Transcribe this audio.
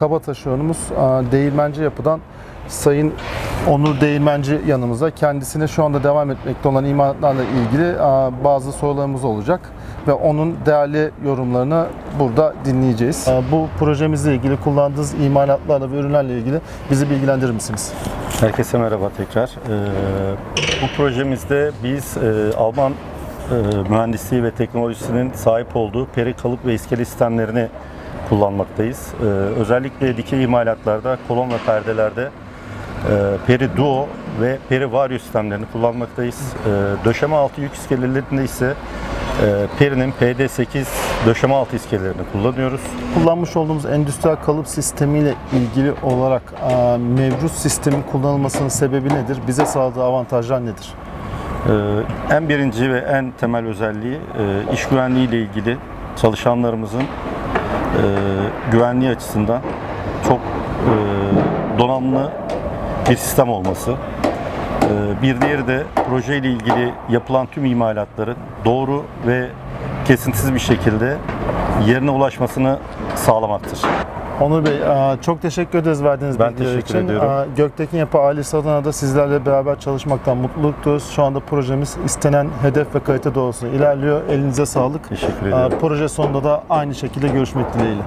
Kabataş e, değirmenci yapıdan Sayın Onur Değirmenci yanımızda. Kendisine şu anda devam etmekte olan imalatlarla ilgili bazı sorularımız olacak ve onun değerli yorumlarını burada dinleyeceğiz. Bu projemizle ilgili kullandığınız imalatlarla ve ürünlerle ilgili bizi bilgilendirir misiniz? Herkese merhaba tekrar. Ee, bu projemizde biz e, Alman e, mühendisliği ve teknolojisinin sahip olduğu peri kalıp ve iskele sistemlerini kullanmaktayız. Ee, özellikle dikey imalatlarda, kolon ve perdelerde e, peri duo ve peri vario sistemlerini kullanmaktayız. Ee, döşeme altı yük iskelelerinde ise e, perinin PD8 döşeme altı iskelelerini kullanıyoruz. Kullanmış olduğumuz endüstriyel kalıp sistemiyle ilgili olarak e, mevcut sistemin kullanılmasının sebebi nedir? Bize sağladığı avantajlar nedir? Ee, En birinci ve en temel özelliği e, iş güvenliği ile ilgili çalışanlarımızın e, güvenliği açısından çok e, donanımlı bir sistem olması. E, Bir diğeri de proje ile ilgili yapılan tüm imalatların doğru ve kesintisiz bir şekilde yerine ulaşmasını sağlamaktır. Onur Bey, çok teşekkür ederiz verdiğiniz Ben bilgiler teşekkür için. ediyorum. Göktekin Yapı ailesi adına da sizlerle beraber çalışmaktan mutluluk duyuyoruz. Şu anda projemiz istenen hedef ve kalite doğrultusunda ilerliyor. Elinize sağlık. Teşekkür E, ediyorum. Proje sonunda da aynı şekilde görüşmek dileğiyle.